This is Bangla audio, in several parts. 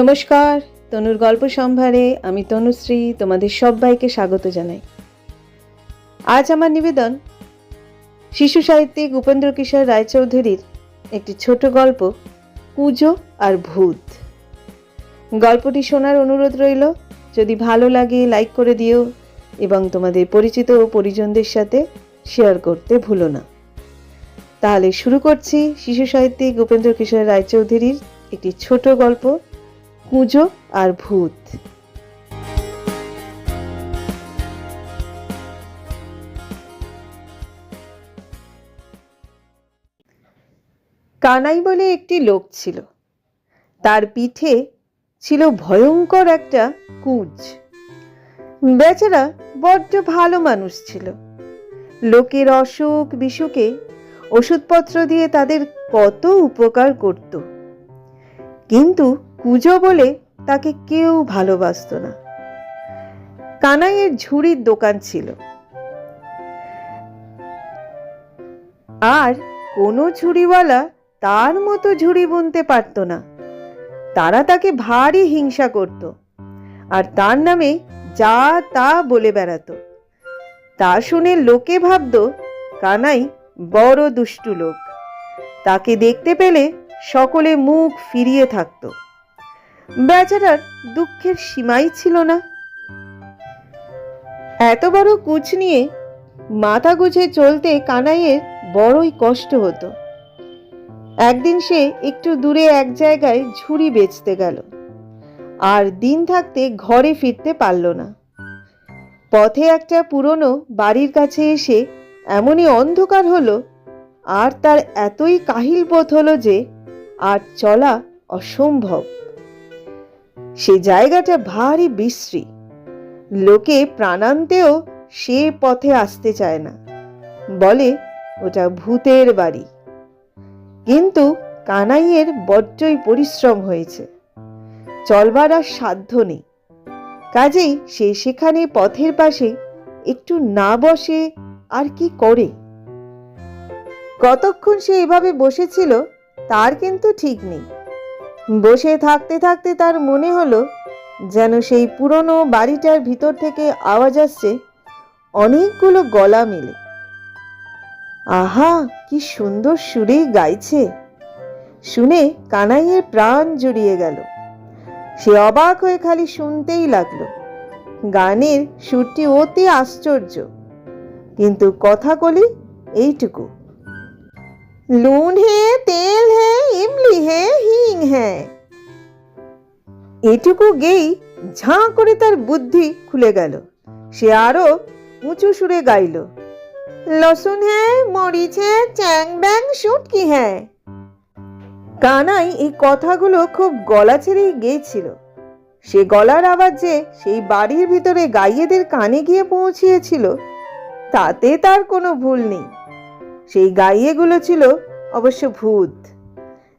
নমস্কার, তনুর গল্প সম্ভারে আমি তনুশ্রী তোমাদের সবাইকে স্বাগত জানাই। আজ আমার নিবেদন শিশু সাহিত্যিক উপেন্দ্র কিশোর রায়চৌধুরীর একটি ছোট গল্প, কুজো আর ভূত। গল্পটি শোনার অনুরোধ রইল, যদি ভালো লাগে লাইক করে দিও এবং তোমাদের পরিচিত ও পরিজনদের সাথে শেয়ার করতে ভুলো না। তাহলে শুরু করছি শিশু সাহিত্যিক উপেন্দ্র কিশোর রায়চৌধুরীর একটি ছোট গল্প কুঁজো আর ভূত। কানাই বলে একটি লোক ছিল। তার পিঠে ছিল ভয়ঙ্কর একটা কুজ। বেচারা বড্ড ভালো মানুষ ছিল। লোকের অসুখ বিসুখে ওষুধপত্র দিয়ে তাদের কত উপকার করত। কিন্তু কুজো বলে তাকে কেউ ভালোবাসতো না। কানাইয়ের ঝুড়ির দোকান ছিল। আর কোনো ঝুড়িওয়ালা তার মতো ঝুড়ি বুনতে পারত না। তারা তাকে ভারী হিংসা করত। আর তার নামে যা তা বলে বেড়াতো। তা শুনে লোকে ভাবত, কানাই বড় দুষ্টু লোক। তাকে দেখতে পেলে সকলে মুখ ফিরিয়ে থাকত। বেচারার দুঃখের সীমাই ছিল না। এত বড় কুচ নিয়ে মাথা গুছে চলতে কানাইয়ের বড়ই কষ্ট হতো। একদিন সে একটু দূরে এক জায়গায় ঝুড়ি বেচতে গেল, আর দিন থাকতে ঘরে ফিরতে পারল না। পথে একটা পুরনো বাড়ির কাছে এসে এমনই অন্ধকার হলো, আর তার এতই কাহিল বোধ হলো যে আর চলা অসম্ভব। সে জায়গাটা ভারী বিশ্রী। লোকে প্রাণান্তেও সে পথে আসতে চায় না। বলে, ওটা ভূতের বাড়ি। কিন্তু কানাইয়ের বড্ডই পরিশ্রম হয়েছে। চলবার আর সাধ্য নেই। কাজেই সে সেখানে পথের পাশে একটু না বসে আর কি করে? কতক্ষণ সে এভাবে বসেছিল, তার কিন্তু ঠিক নেই। বসে থাকতে থাকতে তার মনে হলো যেন সেই পুরনো বাড়িটার ভিতর থেকে আওয়াজ আসছে অনেকগুলো গলা মিলে। আহা, কি সুন্দর সুরে গাইছে। শুনে কানাইয়ের প্রাণ জুড়িয়ে গেল। সে অবাক হয়ে খালি শুনতেই লাগল। গানের সুরটি অতি আশ্চর্য। কিন্তু কথা কলি এইটুকু। লুন হে তেল হে ইমলি হে হিং হে। এটুকু গেই ঝাঁ করে তার বুদ্ধি খুলে গেল। সে আরও উঁচু সুরে গাইল, লসুন হ্যাঁ মরিচ হ্যাঁ চ্যাং ব্যাং শুটকি হ্যাঁ কানাই এই কথাগুলো খুব গলা ছেড়েই গেয়েছিল। সে গলার আওয়াজে সেই বাড়ির ভিতরে গাইয়েদের কানে গিয়ে পৌঁছিয়েছিল, তাতে তার কোনো ভুল নেই। সেই গাইয়েগুলো ছিল অবশ্য ভূত।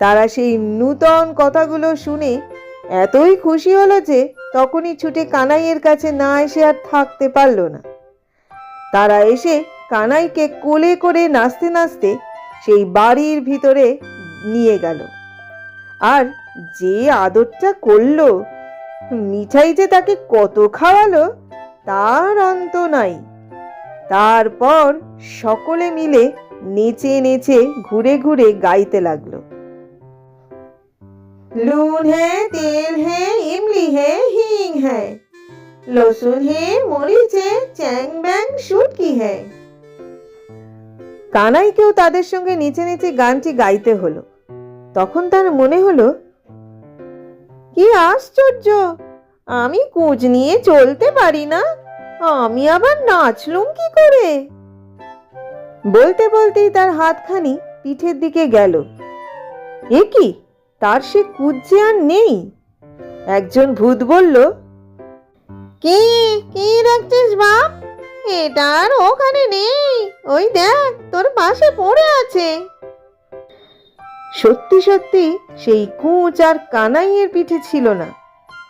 তারা সেই নূতন কথাগুলো শুনে এতই খুশি হলো যে তখনই ছুটে কানাইয়ের কাছে না এসে আর থাকতে পারল না। তারা এসে কানাইকে কোলে করে নাচতে নাচতে সেই বাড়ির ভিতরে নিয়ে গেল। আর যে আদরটা করল, মিঠাই যে তাকে কত খাওয়ালো, তার অন্ত নাই। তারপর সকলে মিলে নেচে নেচে ঘুরে ঘুরে গাইতে লাগল। লুন হে তেল হে ইমলি হে হিং হে লসুন হে মরিচ হে চ্যাং ব্যাং শুটকি হে কানাইকেও তাদের সঙ্গে নিচে নিচে গানটি গাইতে হলো। তখন তার মনে হলো, কি আশ্চর্য! আমি কুঁজ নিয়ে চলতে পারি না, আমি আবার নাচলুম কি করে? বলতে বলতেই তার হাতখানি পিঠের দিকে গেল। এ কি? তার সে কুঁজ যে আর নেই। একজন ভূত বলল, কে, কি রাখছিস বাপ? এটা আর ওখানে নেই। ওই দেখ, তোর পাশে পড়ে আছে। সত্যি সত্যি, সেই কুঁচ আর কানাইয়ের পিঠে ছিল না,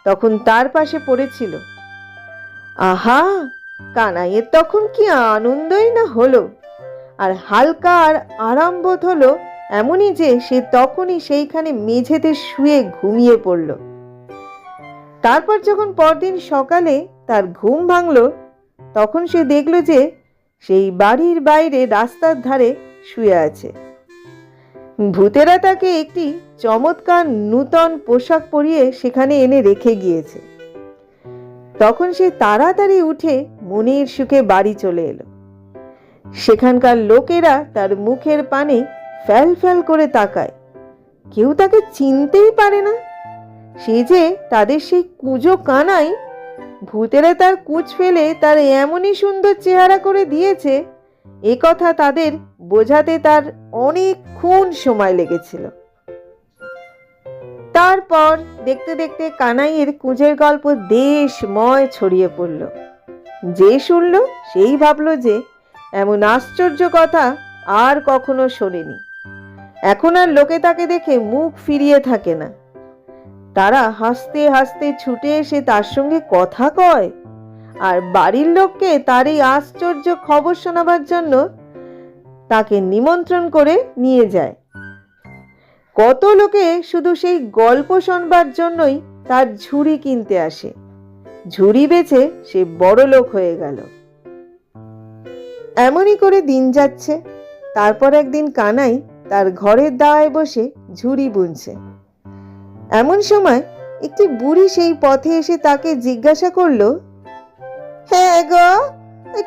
তখন তার পাশে পড়েছিল। আহা, কানাইয়ের তখন কি আনন্দই না হলো, আর হালকা আর আরাম বোধ হলো এমনই যে সে তখনই সেইখানে মেঝেতে শুয়ে ঘুমিয়ে পড়ল। তারপর যখন পরদিন সকালে তার ঘুম ভাঙল, তখন সে দেখল যে সেই বাড়ির বাইরে রাস্তার ধারে শুয়ে আছে। ভূতেরা তাকে একটি চমৎকার নূতন পোশাক পরিয়ে সেখানে এনে রেখে গিয়েছে। তখন সে তাড়াতাড়ি উঠে মনের সুখে বাড়ি চলে এলো। সেখানকার লোকেরা তার মুখের পানে ফ্যাল ফ্যাল করে তাকায়। কেউ তাকে চিনতেই পারে না। সে যে তাদের সেই কুজো কানাই, ভূতেরা তার কুচ ফেলে তার এমনই সুন্দর চেহারা করে দিয়েছে, এ কথা তাদের বোঝাতে তার অনেকক্ষণ সময় লেগেছিল। তারপর দেখতে দেখতে কানাইয়ের কুঁজের গল্প দেশময় ছড়িয়ে পড়ল। যে শুনল সেই ভাবল যে, এমন আশ্চর্য কথা আর কখনো শোনেনি। এখন আর লোকে তাকে দেখে মুখ ফিরিয়ে থাকে না। তারা হাসতে হাসতে ছুটে এসে তার সঙ্গে কথা কয়। আর বাড়ির লোককে তার এই আশ্চর্য খবর শোনাবার জন্য তাকে নিমন্ত্রণ করে নিয়ে যায়। কত লোকে শুধু সেই গল্প শোনবার জন্যই তার ঝুড়ি কিনতে আসে। ঝুড়ি বেচে সে বড় লোক হয়ে গেল। এমনই করে দিন যাচ্ছে। তারপর একদিন কানাই তার ঘরের দাওয়ায় বসে ঝুড়ি বুনছে। এমন সময় একটি বুড়ি সেই পথে এসে তাকে জিজ্ঞাসা করল হ্যাঁ গো,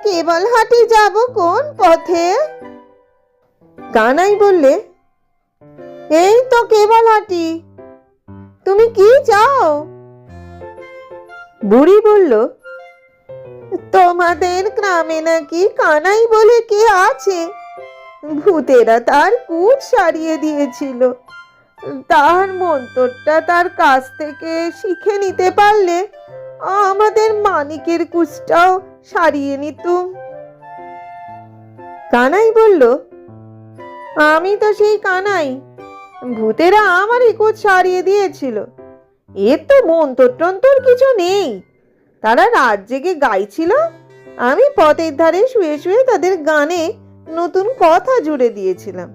কেবল হাটে যাব কোন পথে? কানাই বললে, এই তো কেবল হাটি, তুমি কি চাও? বুড়ি বলল, তোমাদের গ্রামে নাকি কানাই বলে কে আছে? ভূতেরা তার কুট সারিয়ে দিয়েছিল। তার মন্তরটা তার কাছ থেকে শিখে নিতে পারলে আমাদের মানিকের কুচটাও সারিয়ে নিতুম। কানাই বলল, আমি তো সেই কানাই। ভূতেরা আমারই কুচ সারিয়ে দিয়েছিল। এর তো মন্তর টন্তর কিছু নেই। তারা রাত জেগে গাইছিল। আমি পথের ধারে শুয়ে শুয়ে তাদের গানে নতুন কথা জুড়ে দিয়েছিলাম।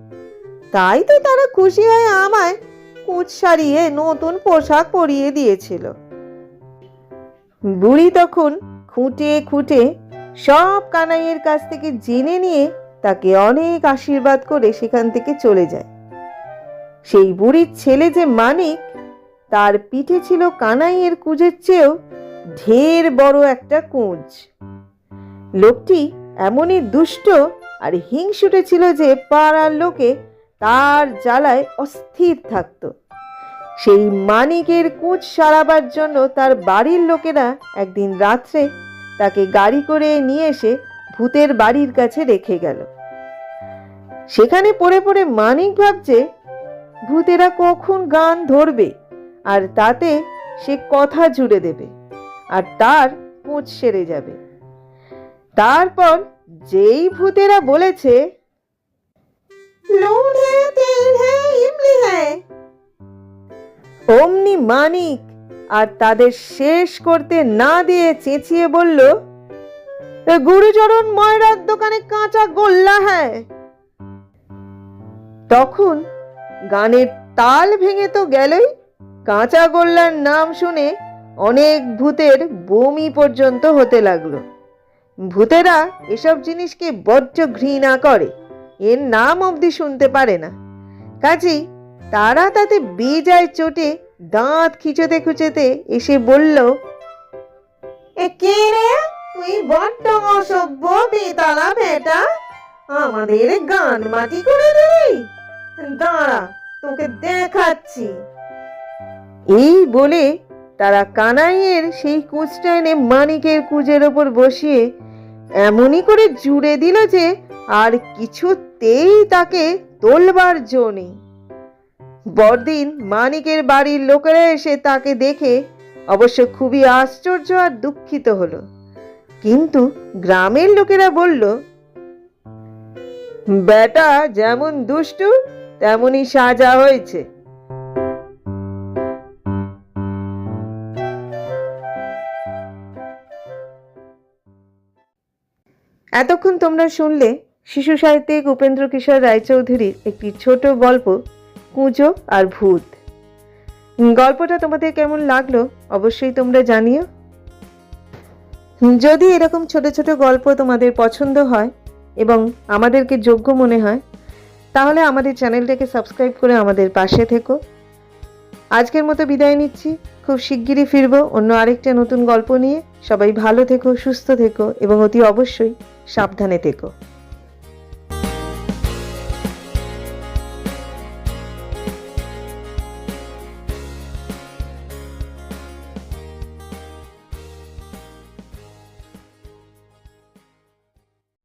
তাই তো তারা খুশি হয়ে আমায় কুচ সারিয়ে নতুন পোশাক পরিয়ে দিয়েছিল। বুড়ি তখন খুঁটে খুঁটে সব কানাইয়ের কাছ থেকে জেনে নিয়ে তাকে অনেক আশীর্বাদ করে সেখান থেকে চলে যায়। সেই বুড়ির ছেলে যে মানিক, তার পিঠে ছিল কানাইয়ের কুজের চেয়েও ঢের বড় একটা কুঁজ। লোকটি এমনই দুষ্ট আর হিংসুটে ছিল যে পাড়ার লোকে তার জ্বালায় অস্থির থাকত। সেই মানিকের কুঁচ সারাবার জন্য তার বাড়ির লোকেরা একদিন রাত্রে তাকে গাড়ি করে নিয়ে এসে ভূতের বাড়ির কাছে রেখে গেল। সেখানে পড়ে পড়ে মানিক ভাবছে, ভূতেরা কখন গান ধরবে আর তাতে সে কথা জুড়ে দেবে আর তার কুঁচ সেরে যাবে। তারপর যেই ভূতেরা বলেছে অমনি মানিক আর তাদের শেষ করতে না দিয়ে চেঁচিয়ে বলল গুরুচরণ ময়রার দোকানে কাঁচা গোল্লা হ্যাঁ। তখন গানের তাল ভেঙে তো গেলই কাঁচা গোল্লার নাম শুনে অনেক ভূতের বমি পর্যন্ত হতে লাগল। ভূতেরা এসব জিনিসকে বড্ড ঘৃণা করে। এর নাম অবধি শুনতে পারে না। কাজেই তারা তাতে বেজায় চোটে দাঁত খিচতে খুচেতে এসে বলল কে রে? তুই বড্ড অসভ্য বেতালা বেটা। আমাদের গান মাটি করে দিলি। দাঁড়া, তোকে দেখাচ্ছি। এই বলে তারা কানাইয়ের সেই কুচটা এনে মানিকের কুজের ওপর বসিয়ে এমনই করে জুড়ে দিল যে আর কিছুতেই তাকে তোলবার জো নেই। বড়দিন মানিকের বাড়ির লোকেরা এসে তাকে দেখে অবশ্য খুবই আশ্চর্য আর দুঃখিত হলো। কিন্তু গ্রামের লোকেরা বলল, বেটা, যেমন দুষ্টু, তেমনই সাজা হয়েছে। এতক্ষণ তোমরা শুনলে শিশু সাহিত্যিক উপেন্দ্র কিশোর রায়চৌধুরীর একটি ছোট গল্প, কুঁজো আর ভূত। গল্পটা তোমাদের কেমন লাগল অবশ্যই তোমরা জানিও। যদি এরকম ছোট ছোট গল্প তোমাদের পছন্দ হয় এবং আমাদেরকে যোগ্য মনে হয়, তাহলে আমাদের চ্যানেলটাকে সাবস্ক্রাইব করে আমাদের পাশে থেকো। আজকের মতো বিদায় নিচ্ছি। খুব শিগগিরই ফিরবো অন্য আরেকটা নতুন গল্প নিয়ে। সবাই ভালো থেকো, সুস্থ থেকো এবং অতি অবশ্যই সাবধানে থেকো।